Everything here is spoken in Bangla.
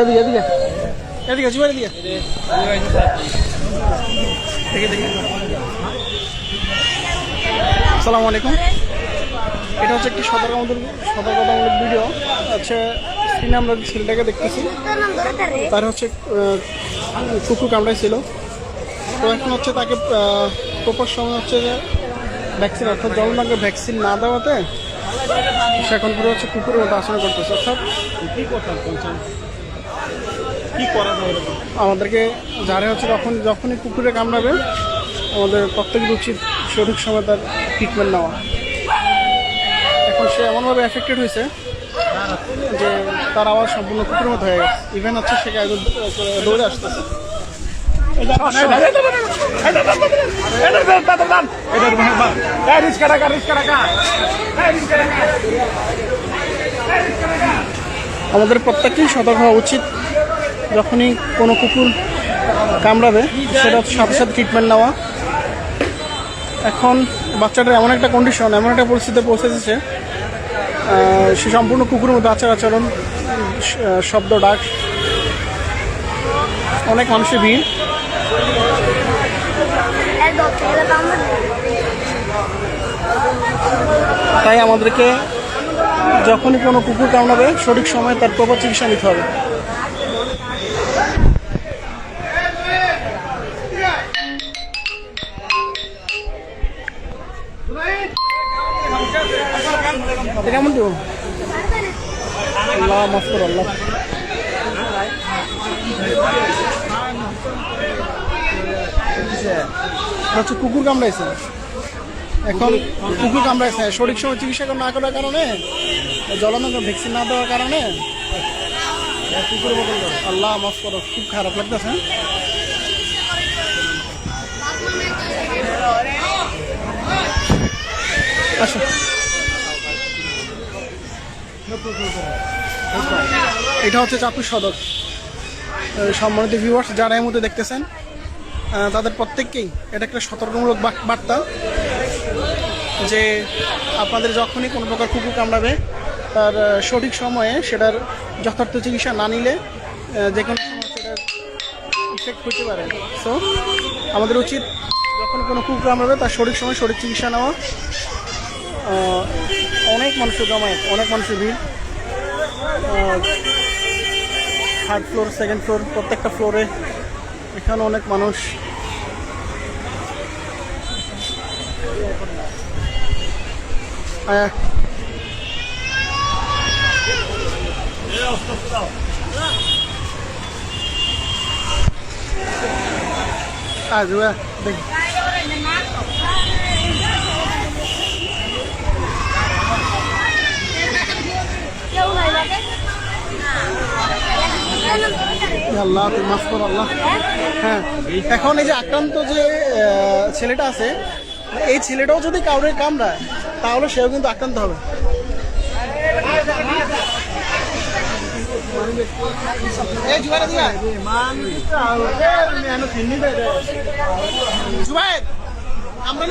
এদিকে এদিকে। এদিকে দেখে আসসালামু আলাইকুম। এটা হচ্ছে একটি সতর্কতামূলক সতর্কতামূলক ভিডিও। হচ্ছে স্ক্রিনে আমরা ছেলেটাকে দেখতেছি, তার হচ্ছে কুকুর কামড়াইছিল তো এখন হচ্ছে তাকে প্রপার সময় হচ্ছে যে ভ্যাকসিন অর্থাৎ জলনাকে ভ্যাকসিন না দেওয়াতে সে এখন পুরো হচ্ছে কুকুরের মতো আচরণ করতেছে অর্থাৎ আমাদেরকে যারা হচ্ছে যখন যখনই কুকুরে কামড়াবে আমাদের প্রত্যেকের উচিত সঠিক সময় তার ট্রিটমেন্ট নেওয়া। এখন সে এমনভাবে এফেক্টেড হয়েছে যে তার আওয়াজ সম্পূর্ণ কুকুরের মতো হয়ে গেছে। ইভেন হচ্ছে সে দৌড়ে আসতেছে। আমাদের প্রত্যেককেই সতর্ক হওয়া উচিত। যখনই কোনো কুকুর কামড়াবে, সেটা সাথে সাথে ট্রিটমেন্ট নেওয়া। এখন বাচ্চাটার এমন একটা কন্ডিশন এমন একটা পরিস্থিতিতে পৌঁছেছে সে সম্পূর্ণ কুকুরের মতো আচার আচরণ শব্দ, ডাক। অনেক মানুষের ভিড়। তাই আমাদেরকে যখনই কোনো কুকুর কামড়াবে, সঠিক সময়ে তার প্রপার চিকিৎসা নিতে হবে। কেমন আল্লাহ আল্লাহ এটা হচ্ছে কুকুর কামড়াইছে। এখন কুকুর কামড়াইছে। সঠিক সময় চিকিৎসা না করার কারণে জলানো ভ্যাকসিন না দেওয়ার কারণে কুকুরের মতো আল্লাহ মাফ করো, খুব খারাপ লাগতেছে আচ্ছা এটা হচ্ছে চাঁদপুর সদর। সম্মানিত ভিউয়ার্স যারা এই মধ্যে দেখতেছেন তাদের প্রত্যেককেই এটা একটা সতর্কমূলক বার্তা যে আপনাদের যখনই কোনো প্রকার কুকুর কামড়াবে, তার সঠিক সময়ে সেটার যথার্থ চিকিৎসা না নিলে যে কোনো সময় সেটার হতে পারে। সো আমাদের উচিত যখন কোনো কুকুর কামড়াবে, তার সঠিক সময় সঠিক চিকিৎসা নেওয়া। অনেক মানুষের জমায়েত, অনেক মানুষের ভিড়। থার্ড ফ্লোর সেকেন্ড ফ্লোর প্রত্যেকটা ফ্লোরে এখানে অনেক মানুষ। আজ দেখ। আল্লাহ তুই মাফ কর আল্লাহ হ্যাঁ এখন এই যে আক্রান্ত যে ছেলেটা আছে এই ছেলেটাও যদি কাউরে কামড়ায় তাহলে সেও কিন্তু আক্রান্ত হবে আমরা